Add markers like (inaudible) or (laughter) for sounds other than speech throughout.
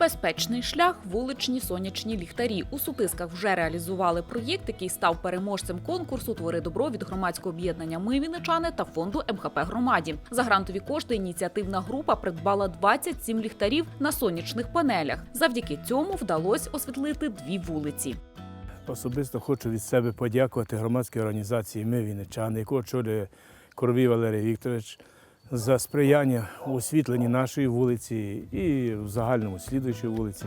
Безпечний шлях, вуличні сонячні ліхтарі. У Сутисках вже реалізували проєкт, який став переможцем конкурсу Твори добро від громадського об'єднання Ми Вінничани та фонду МХП громаді. За грантові кошти ініціативна група придбала 27 ліхтарів на сонячних панелях. Завдяки цьому вдалося освітлити дві вулиці. Особисто хочу від себе подякувати громадській організації Ми Вінничани, яку очолює Коровій Валерій Вікторович, за сприяння у освітленні нашої вулиці і в загальному слідуючої вулиці.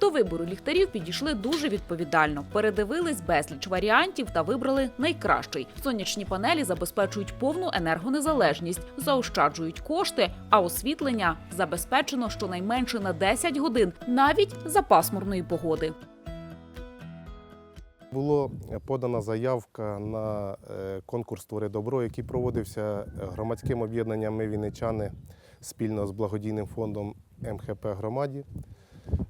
До вибору ліхтарів підійшли дуже відповідально. Передивились безліч варіантів та вибрали найкращий. Сонячні панелі забезпечують повну енергонезалежність, заощаджують кошти, а освітлення забезпечено щонайменше на 10 годин, навіть за пасмурної погоди. Була подана заявка на е, конкурс Твори добро, який проводився громадським об'єднанням Ми Вінничани спільно з благодійним фондом МХП громаді.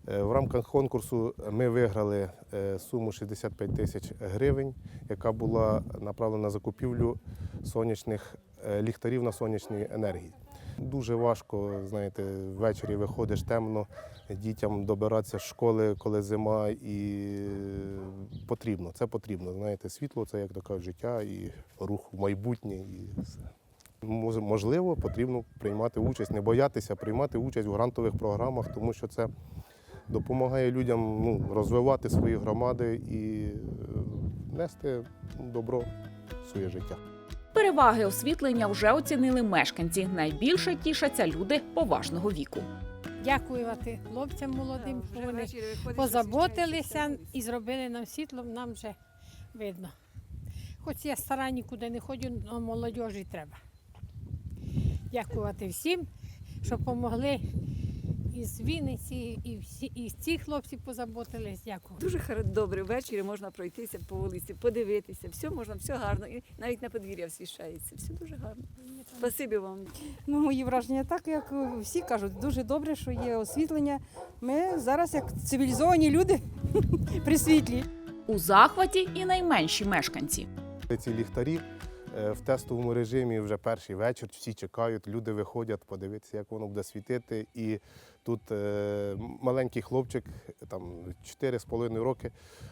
Е, В рамках конкурсу ми виграли е, суму 65 тисяч гривень, яка була направлена на закупівлю сонячних е, ліхтарів на сонячній енергії. Дуже важко, знаєте, ввечері виходиш темно, дітям добиратися з школи, коли зима, і е, потрібно, це потрібно. Знаєте, світло це як то кажуть, життя і рух в майбутнє. І все. Можливо, потрібно приймати участь, не боятися приймати участь у грантових програмах, тому що це допомагає людям ну, розвивати свої громади і е, нести добро в своє життя. Переваги освітлення вже оцінили мешканці. Найбільше тішаться люди поважного віку. Дякувати хлопцям молодим, що вони позаботилися і зробили нам світло, нам вже видно. Хоч я стара нікуди не ходжу, але молодіжі треба. Дякувати всім, що допомогли із Вінниці, і всі, і ці хлопці позаботились. Дякую. Дуже добре. Ввечері можна пройтися по вулиці, подивитися. Все можна, все гарно. І навіть на подвір'я освіщається. Все дуже гарно. Спасибі вам. Ну, мої враження так, як всі кажуть, дуже добре, що є освітлення. Ми зараз як цивілізовані люди (laughs) при світлі. У захваті і найменші мешканці. Ці ліхтарі в тестовому режимі вже перший вечір, всі чекають, люди виходять подивитися, як воно буде світити. І тут е, маленький хлопчик, там 4,5 роки,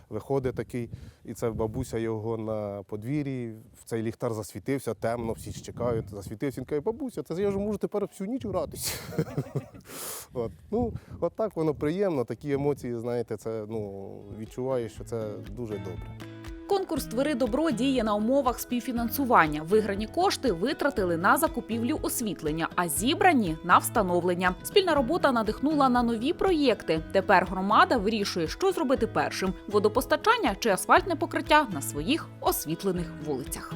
виходить такий, і це бабуся його на подвір'ї. В цей ліхтар засвітився, темно, всі чекають, засвітився. Він каже, бабуся, це я ж можу тепер всю ніч гратися. (laughs) От. Ну, от так воно приємно, такі емоції, знаєте, це ну, відчуваєш, що це дуже добре. Конкурс Твори добро діє на умовах співфінансування. Виграні кошти витратили на закупівлю освітлення, а зібрані на встановлення. Спільна робота надихнула на нові проєкти. Тепер громада вирішує, що зробити першим: водопостачання чи асфальтне покриття на своїх освітлених вулицях.